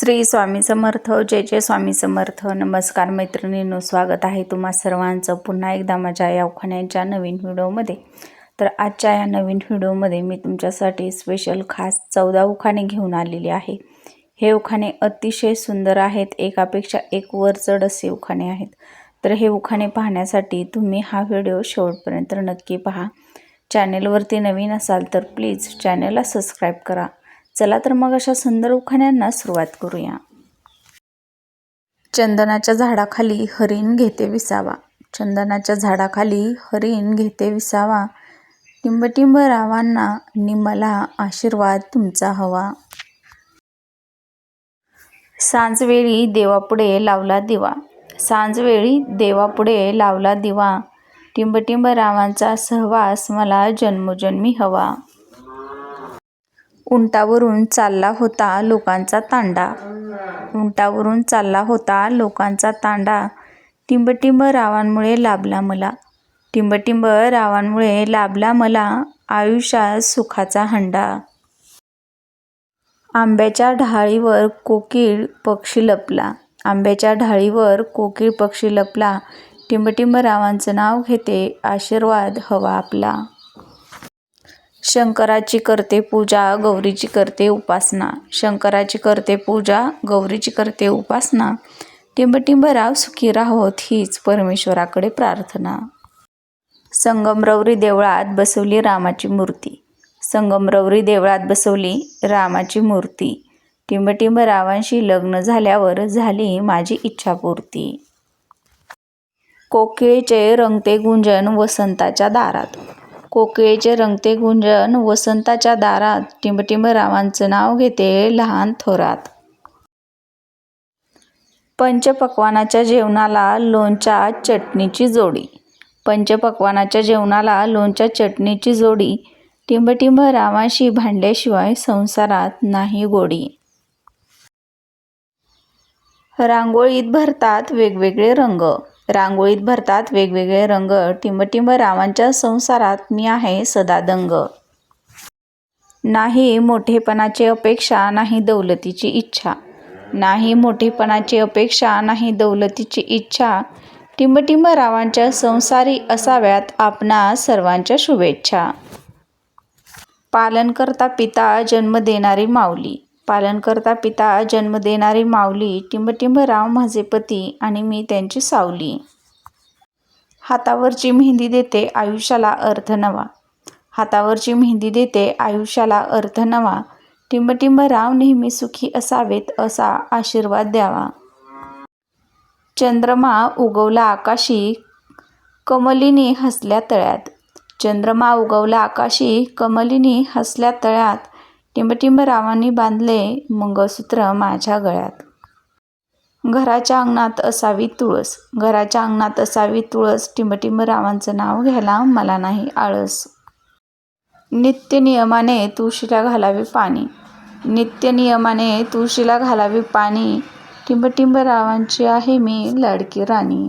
श्री स्वामी समर्थ जय जय स्वामी समर्थ. नमस्कार मैत्रिणींनो स्वागत आहे तुम्हा सर्वांचं पुन्हा एकदा माझ्या या उखाण्यांच्या नवीन व्हिडिओमध्ये. तर आजच्या या नवीन व्हिडिओमध्ये मी तुमच्यासाठी स्पेशल खास चौदा उखाणे घेऊन आलेली आहे. हे उखाणे अतिशय सुंदर आहेत एकापेक्षा एक वर चढ असे उखाणे आहेत. तर हे उखाणे पाहण्यासाठी तुम्ही हा व्हिडिओ शेवटपर्यंत नक्की पहा. चॅनेलवरती नवीन असाल तर प्लीज चॅनेलला सबस्क्राईब करा. चला तर मग अशा सुंदर उखाण्यांना सुरुवात करूया. चंदनाच्या झाडाखाली हरिण घेते विसावा. चंदनाच्या झाडाखाली हरिण घेते विसावा. टिंबटिंब रावांना नि मला आशीर्वाद तुमचा हवा. सांजवेळी देवापुढे लावला दिवा. सांजवेळी देवापुढे लावला दिवा. टिंबटिंब रावांचा सहवास मला जन्मोजन्मी हवा. उंटावरून चालला होता लोकांचा तांडा. उंटावरून चालला होता लोकांचा तांडा. टिंबटिंब रावांमुळे लाभला मला. टिंबटिंब रावांमुळे लाभला मला आयुष्यात सुखाचा हंडा. आंब्याच्या ढाळीवर कोकिळ पक्षी लपला. आंब्याच्या ढाळीवर कोकिळ पक्षी लपला. टिंबटिंब रावांचं नाव घेते आशीर्वाद हवा आपला. शंकराची करते पूजा गौरीची करते उपासना. शंकराची करते पूजा गौरीची करते उपासना. टिंबटिंबराव सुखी राहोत हीच परमेश्वराकडे प्रार्थना. संगमरवरी देवळात बसवली रामाची मूर्ती. संगमरवरी देवळात बसवली रामाची मूर्ती. टिंबटिंब रावांशी लग्न झाल्यावर झाली माझी इच्छापूर्ती. कोकिळेचे रंगते गुंजन वसंताच्या दारात. कोकिळेचे रंगते गुंजन वसंताच्या दारात टिंबटिंब रावांचं नाव घेते लहान थोरात. पंचपक्वानाच्या जेवणाला लोणच्या चटणीची जोडी. पंचपक्वानाच्या जेवणाला लोणच्या चटणीची जोडी. टिंबटिंब रावांशी भांडल्याशिवाय संसारात नाही गोडी. रांगोळीत भरतात वेगवेगळे रंग. रांगोळीत भरतात वेगवेगळे रंग. टिंबटिंब रावांच्या संसारात मी आहे सदा दंग नाही मोठेपणाची अपेक्षा नाही दौलतीची इच्छा. नाही मोठेपणाची अपेक्षा नाही दौलतीची इच्छा. टिंबटिंब रावांच्या संसारी असाव्यात आपणा सर्वांच्या शुभेच्छा. पालन करता पिता जन्म देणारी माऊली. पालनकर्ता पिता जन्म देणारी माऊली टिंबटिंब राव माझे पती आणि मी त्यांची सावली. हातावरची मेहंदी देते आयुष्याला अर्थ नवा. हातावरची मेहंदी देते आयुष्याला अर्थ नवा. टिंबटिंब राव नेहमी सुखी असावेत असा आशीर्वाद द्यावा. चंद्रमा उगवला आकाशी कमलिनी हसल्या तळ्यात. चंद्रमा उगवला आकाशी कमलिनी हसल्या तळ्यात. टिंबटिंबरावांनी बांधले मंगळसूत्र माझ्या गळ्यात. घराच्या अंगणात असावी तुळस. घराच्या अंगणात असावी तुळस. टिंबटिंबरावांचं नाव घ्यायला मला नाही आळस. नित्य नियमाने तुळशीला घालावे पाणी. नित्य नियमाने तुळशीला घालावे पाणी. टिंबटिंबरावांची आहे मी लाडकी राणी.